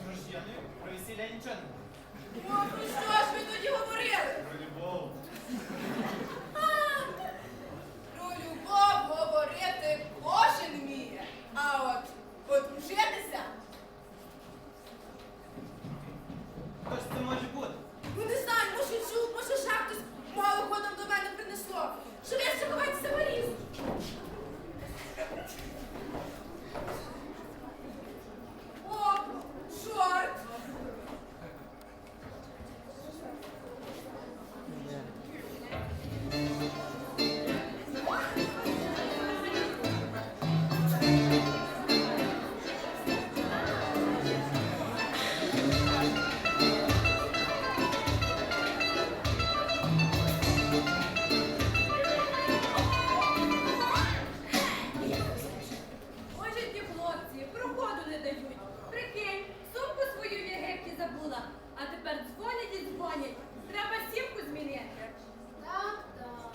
дружиною присілянчанину. дають. Прикинь, сумку свою в Єгипті забула, а тепер дзвонять і дзвонять. Треба сімку змінити. Так, так.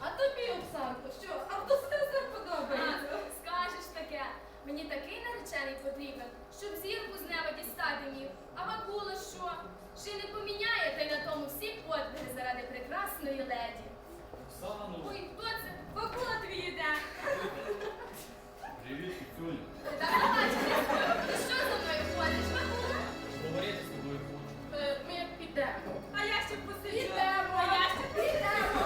А тобі, Оксанко, що автосерце подобається? А, Скажеш таке, мені такий наречений потрібен, щоб зірку з неба дістати міг. А бабула що? Ще не поміняє та й на тому всі подвиги заради прекрасної леді. А я ще посидю. Підемо, А я ще підемо.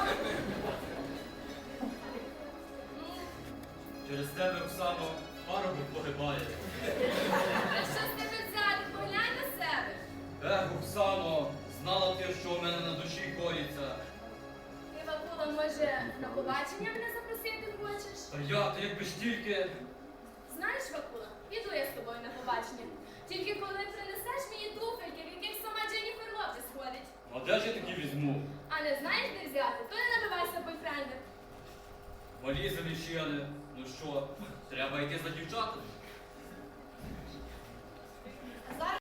Через тебе, Оксано, парубок погибає. а що з тебе взяти? Поглянь на себе. Ех, Оксано, знала ти, що у мене на душі коїться. Ти, Бакула, може, на побачення мене запросити хочеш? Та я, ти якби ж тільки. Знаєш, Вакула, піду я з тобою на побачення. Тільки коли принесеш мені туфельки, в яких сама Дженніфер Лопес ходить. А де ж я такі візьму? А не взяти, то не набивайся бойфрендом. Малі залічили. Ну що, треба йти за дівчатами? А зараз